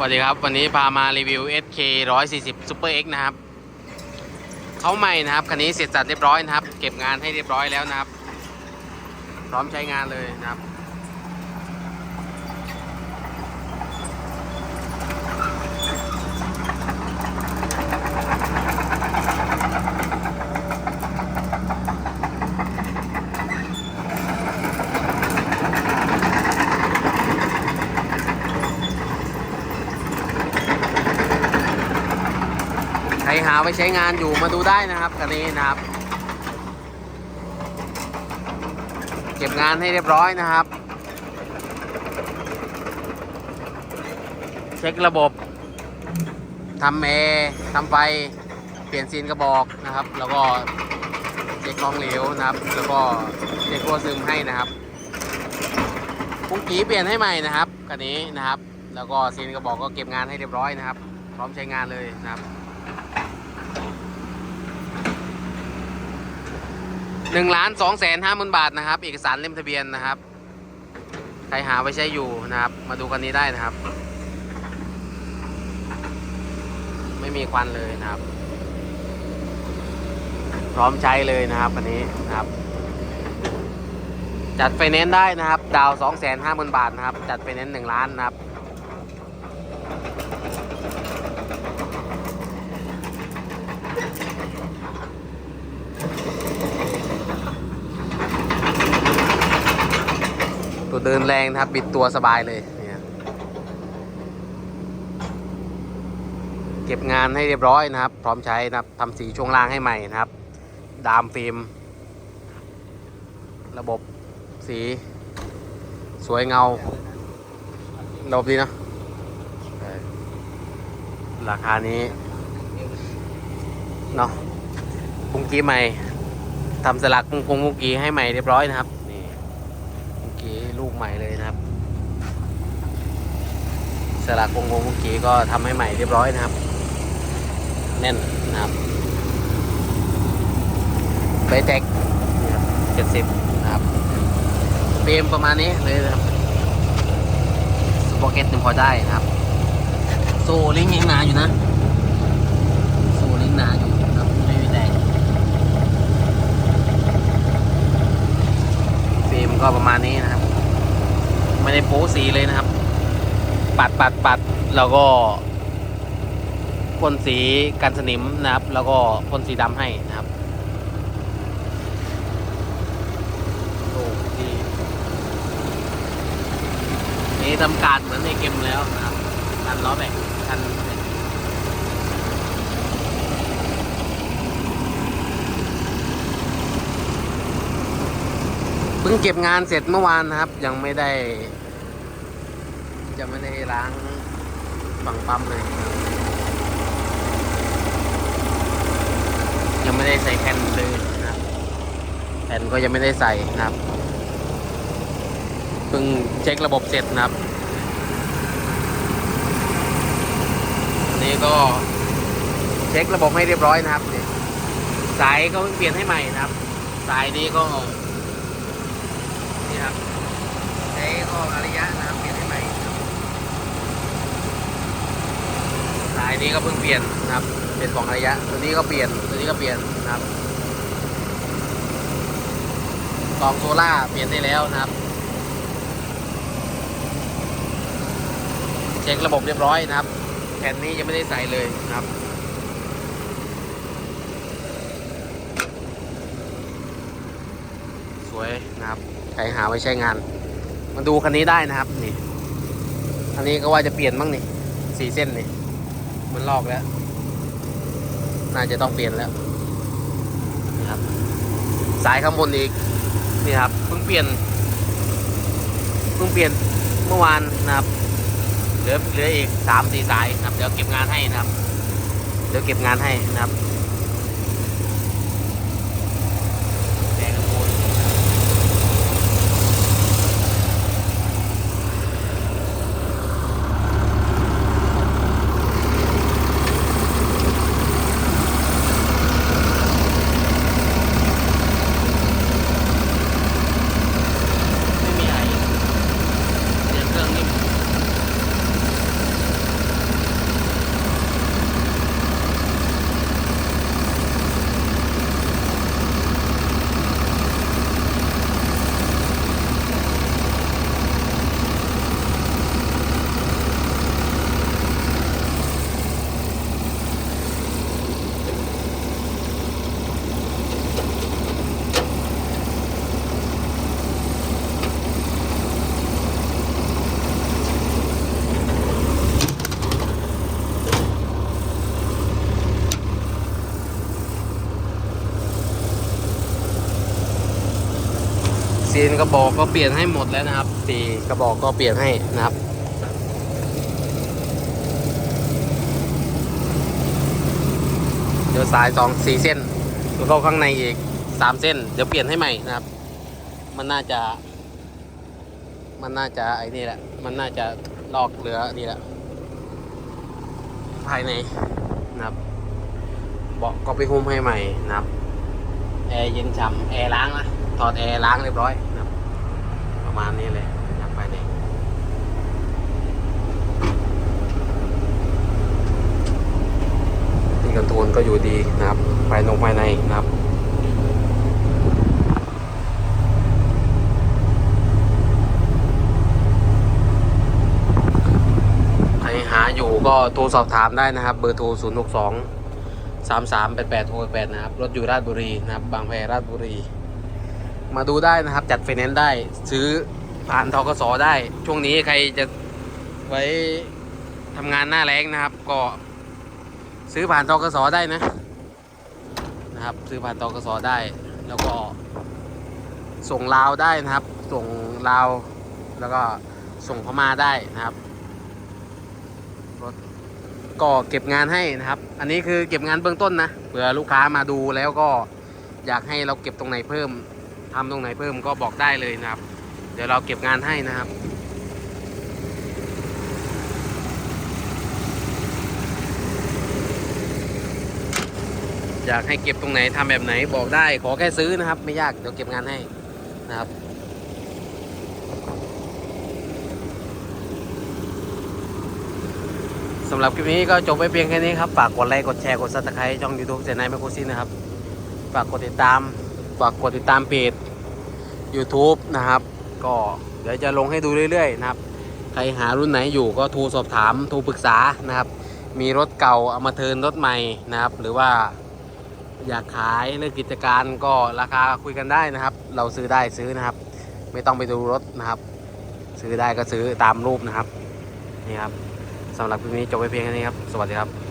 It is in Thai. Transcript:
สวัสดีครับ วันนี้พามารีวิว SK 140 Super X นะครับเขาใหม่นะครับคันนี้เสร็จสัดเรียบร้อยนะครับ เก็บงานให้เรียบร้อยแล้วนะครับ พร้อมใช้งานเลยนะครับ หาไปใช้งานอยู่มาดูได้นะครับคันนี้นะครับ เก็บงานให้เรียบร้อยนะครับ เช็คระบบทำแอร์ทำไฟเปลี่ยนซีนกระบอกนะครับ แล้วก็เช็คกล้องเหลวนะครับ แล้วก็เช็คตัวซึมให้นะครับปุ้งกีเปลี่ยนให้ใหม่นะครับคันนี้นะครับ แล้วก็ซีนกระบอกก็เก็บงานให้เรียบร้อยนะครับ พร้อมใช้งานเลยนะครับ หนึ่งล้านสองแสนห้าหมื่นบาทนะครับ เอกสารเล่มทะเบียนนะครับ ใครหาไว้ใช้อยู่นะครับ มาดูกันนี้ได้นะครับ ไม่มีควันเลยนะครับ พร้อมใช้เลยนะครับคันนี้นะครับ จัดไฟแนนซ์ได้นะครับ ดาวสองแสนห้าหมื่นบาทนะครับ จัดไฟแนนซ์หนึ่งล้านนะครับ ตัวเดินแรงนะครับบิดตัวสบายเลยเนี่ยเก็บงานให้เรียบร้อยนะครับ พร้อมใช้นะครับทำสีช่วงล่างให้ใหม่นะครับ ดามฟิล์ม ระบบสี สวยเงาระบบดีนะราคานี้เนาะปุ้งกี้ใหม่ทำสลักปุ้งปุ้งปุ้งกี้ให้ใหม่เรียบร้อยนะครับ ลูกใหม่เลยนะครับสลักวงวงเมื่อกี้ก็ทำให้ใหม่เรียบร้อยนะครับ แน่นนะครับเบเทคเจ็ดสิบนะครับเฟรมประมาณนี้เลยนะครับสปอเก็ตยังพอได้นะครับ โซลิงยังหนาอยู่นะโซลิงหนาอยู่นะครับไม่มีแตกฟิล์มก็ประมาณนี้นะครับ ไม่ได้โป๊สีเลยนะครับ ปัดปัดปัดแล้วก็พ่นสีกันสนิมนะครับ แล้วก็พ่นสีดำให้นะครับดีนี่ทำการเหมือนในเกมแล้วนะครับกันล้อแบกกันเพิ่งเก็บงานเสร็จเมื่อวานนะครับ ยังไม่ได้ ยังไม่ได้ล้างฝั่งปั๊มเลยยังไม่ได้ใส่แผ่นเลยนะครับแผ่นก็ยังไม่ได้ใส่นะครับเพิ่งเช็คระบบเสร็จนะครับอันนี้ก็เช็คระบบให้เรียบร้อยนะครับนี่สายก็เพิ่งเปลี่ยนให้ใหม่นะครับ สายนี้ก็นี่ครับใช้ก็อะนะครับเปลี่ยนให้ใหม่ครับสาย นี้ก็เพิ่งเปลี่ยนนะครับ เป็นของริยะ ตัวนี้ก็เปลี่ยน ตัวนี้ก็เปลี่ยนนะครับกองโซล่าเปลี่ยนได้แล้วนะครับ เช็คระบบเรียบร้อยนะครับ แผ่นนี้ยังไม่ได้ใส่เลยนะครับสวยนะครับใครหาไว้ใช้งาน มาดูคันนี้ได้นะครับนี่ อันนี้ก็ว่าจะเปลี่ยนบ้างนี่สี่เส้นนี่ มันลอกแล้ว น่าจะต้องเปลี่ยนแล้วนะครับ สายข้างบนอีกนี่ครับเพิ่งเปลี่ยนเพิ่งเปลี่ยนเมื่อวานนะครับเหลือเหลืออีกสามสี่สายนะครับ เดี๋ยวเก็บงานให้นะครับ เดี๋ยวเก็บงานให้นะครับแดงกระโปรง ไม่มีอะไรเสียงเครื่องนิ่ม ซีนกระบอกก็เปลี่ยนให้หมดแล้วนะครับสีกระบอกก็เปลี่ยนให้นะครับเดี๋ยวสายสองสี่เส้นแล้วก็ข้างในอีกสามเส้น เดี๋ยวเปลี่ยนให้ใหม่นะครับ มันน่าจะ มันน่าจะไอ้นี่แหละ มันน่าจะลอกเหลือนี่แหละ ภายในนะครับเบาะก็ไปหุ้มให้ใหม่นะครับ แอร์เย็นฉ่ำแอร์ล้างนะถอดแอร์ล้างเรียบร้อย มาณนี้เลยนะครับภายนที่กันโทนก็อยู่ดีนะครับภายนอกภายในนะครับใครหาอยู่ก็โทรสอบถามได้นะครับ เบอร์โทร 0 6 2 3 3 8 8 6 8 นะครับ รถอยู่ราชบุรีนะครับ บางแพราชบุรี มาดูได้นะครับ จัดไฟแนนซ์ได้ ซื้อผ่านทกสได้ ช่วงนี้ใครจะไว้ทำงานหน้าแรงนะครับ ก็ซื้อผ่านทกสได้นะนะครับ ซื้อผ่านทกสได้ แล้วก็ส่งลาวได้นะครับ ส่งลาวแล้วก็ส่งพม่าได้นะครับรถก็เก็บงานให้นะครับ อันนี้คือเก็บงานเบื้องต้นนะเผื่อลูกค้ามาดูแล้วก็อยากให้เราเก็บตรงไหนเพิ่ม ทำตรงไหนเพิ่มก็บอกได้เลยนะครับ เดี๋ยวเราเก็บงานให้นะครับอยากให้เก็บตรงไหนทำแบบไหนบอกได้ขอแค่ซื้อนะครับ ไม่ยากเดี๋ยวเก็บงานให้นะครับสำหรับคลิปนี้ก็จบไปเพียงแค่นี้ครับ ฝากกดไลค์ กดแชร์ กดซับสไครต์ช่อง YouTube เซนไนแมคโครซินนะครับ ฝากกดติดตาม ฝากกดติดตามเพจ YouTube นะครับ ก็เดี๋ยวจะลงให้ดูเรื่อยๆนะครับ ใครหารุ่นไหนอยู่ก็โทรสอบถามโทรปรึกษานะครับ มีรถเก่าเอามาเทินรถใหม่นะครับ หรือว่าอยากขายเรื่องกิจการก็ราคาคุยกันได้นะครับ เราซื้อได้ซื้อนะครับ ไม่ต้องไปดูรถนะครับ ซื้อได้ก็ซื้อตามรูปนะครับนี่ครับสำหรับคลิปนี้จบไปเพียงแค่นี้ครับ สวัสดีครับ